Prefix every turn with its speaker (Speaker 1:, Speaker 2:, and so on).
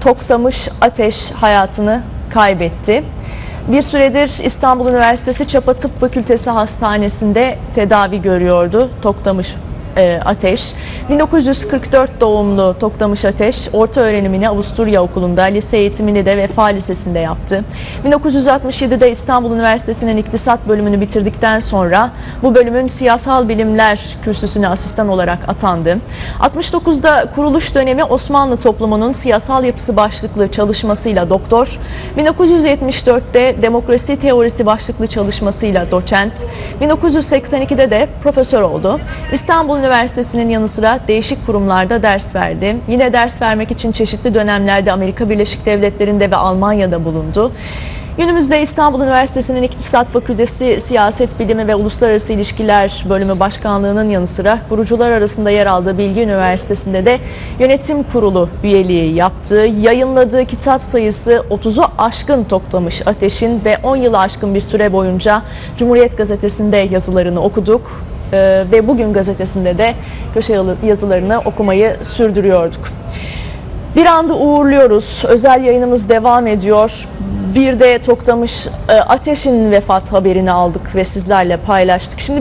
Speaker 1: Toktamış Ateş hayatını kaybetti. Bir süredir İstanbul Üniversitesi Çapa Tıp Fakültesi Hastanesi'nde tedavi görüyordu Toktamış e, Ateş. 1944 doğumlu Toktamış Ateş, orta öğrenimini Avusturya Okulu'nda, lise eğitimini de Vefa Lisesi'nde yaptı. 1967'de İstanbul Üniversitesi'nin İktisat bölümünü bitirdikten sonra bu bölümün siyasal bilimler kürsüsüne asistan olarak atandı. 69'da kuruluş dönemi Osmanlı toplumunun siyasal yapısı başlıklı çalışmasıyla doktor, 1974'te demokrasi teorisi başlıklı çalışmasıyla doçent, 1982'de de profesör oldu. İstanbul Üniversitesi'nin yanı sıra değişik kurumlarda ders verdi. Yine ders vermek için çeşitli dönemlerde Amerika Birleşik Devletleri'nde ve Almanya'da bulundu. Günümüzde İstanbul Üniversitesi'nin İktisat Fakültesi Siyaset Bilimi ve Uluslararası İlişkiler Bölümü Başkanlığı'nın yanı sıra kurucular arasında yer aldığı Bilgi Üniversitesi'nde de yönetim kurulu üyeliği yaptı. Yayınladığı kitap sayısı 30'u aşkın Toktamış Ateş'in ve 10 yılı aşkın bir süre boyunca Cumhuriyet Gazetesi'nde yazılarını okuduk. Ee, ve bugün gazetesinde de köşe yazılarını okumayı sürdürüyorduk. Bir anda uğurluyoruz. Özel yayınımız devam ediyor. Bir de Toktamış e, Ateş'in vefat haberini aldık ve sizlerle paylaştık. Şimdi